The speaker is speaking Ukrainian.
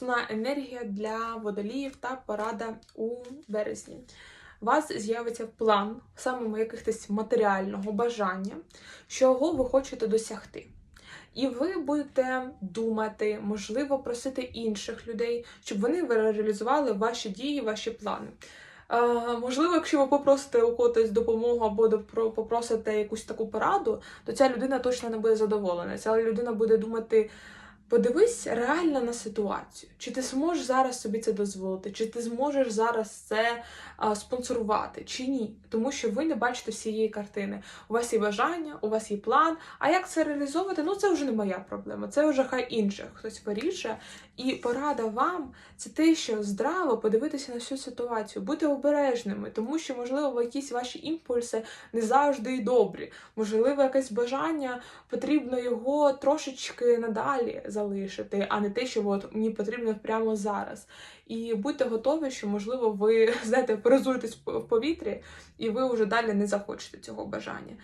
основна енергія для водоліїв та порада у березні. У вас з'явиться план саме якихось матеріального бажання, чого ви хочете досягти. І ви будете думати, можливо, просити інших людей, щоб вони реалізували ваші дії, ваші плани. Е, можливо, якщо ви попросите у когось допомогу або попросите якусь таку пораду, то ця людина точно не буде задоволена. Ця людина буде думати. Подивись реально на ситуацію. Чи ти зможеш зараз собі це дозволити, чи ти зможеш зараз це а, спонсорувати, чи ні. Тому що ви не бачите всієї картини. У вас є бажання, у вас є план. А як це реалізовувати? Ну це вже не моя проблема. Це вже хай інше хтось вирішує. І порада вам це те, що здраво подивитися на всю ситуацію, бути обережними, тому що, можливо, якісь ваші імпульси не завжди добрі. Можливо, якесь бажання потрібно його трошечки надалі залишити, а не те, що от мені потрібно прямо зараз. І будьте готові, що можливо ви знаєте, перезуєтесь в повітрі, і ви вже далі не захочете цього бажання.